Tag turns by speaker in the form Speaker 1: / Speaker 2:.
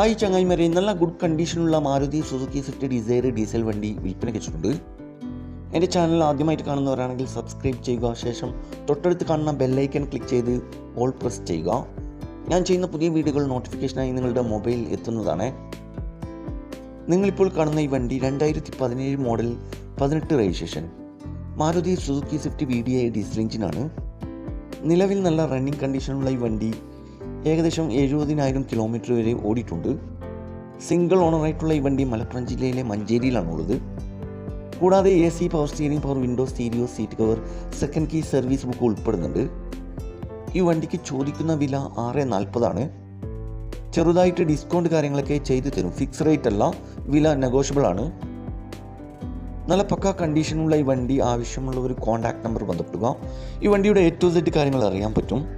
Speaker 1: ആയി ചങ്ങായിമാരെ നല്ല good കണ്ടീഷനുള്ള Maruti Suzuki Swift Dzire diesel വണ്ടി വിൽപ്പനയ്ക്ക് വെച്ചിട്ടുണ്ട് എന്റെ ചാനൽ ആദ്യമായിട്ട് കാണുന്നവരാണെങ്കിൽ സബ്സ്ക്രൈബ് ചെയ്യുക ശേഷം തൊട്ടടുത്ത് കാണുന്ന ബെല്ലൈക്കൺ ക്ലിക്ക് ചെയ്ത് ഓൾ പ്രസ് ചെയ്യുക. ഞാൻ ചെയ്യുന്ന പുതിയ വീഡിയോകൾ നോട്ടിഫിക്കേഷനായി നിങ്ങളുടെ മൊബൈലിൽ എത്തുന്നതാണ്. നിങ്ങളിപ്പോൾ കാണുന്ന ഈ വണ്ടി രണ്ടായിരത്തി പതിനേഴ് മോഡൽ പതിനെട്ട് registration Maruti Suzuki Swift V D I diesel എഞ്ചിനാണ് നിലവിൽ നല്ല റണ്ണിങ് കണ്ടീഷനുള്ള ഈ വണ്ടി ഏകദേശം എഴുപതിനായിരം കിലോമീറ്റർ വരെ ഓടിയിട്ടുണ്ട്. സിംഗിൾ ഓണറായിട്ടുള്ള ഈ വണ്ടി മലപ്പുറം ജില്ലയിലെ മഞ്ചേരിയിലാണ് ഉള്ളത് കൂടാതെ A C power steering power window stereo seat cover second key service book ഉൾപ്പെടുന്നുണ്ട്. ഈ വണ്ടിക്ക് ചോദിക്കുന്ന വില ആറ് നാൽപ്പതാണ്. ചെറുതായിട്ട് ഡിസ്കൗണ്ട് കാര്യങ്ങളൊക്കെ ചെയ്തു തരും. ഫിക്സ് റേറ്റ് അല്ല വില നെഗോഷ്യബിൾ ആണ്. നല്ല പക്ക കണ്ടീഷനുള്ള ഈ വണ്ടി ആവശ്യമുള്ള ഒരു കോൺടാക്ട് നമ്പർ ബന്ധപ്പെടുക. ഈ വണ്ടിയുടെ എ ടു സെഡ് കാര്യങ്ങൾ അറിയാൻ പറ്റും.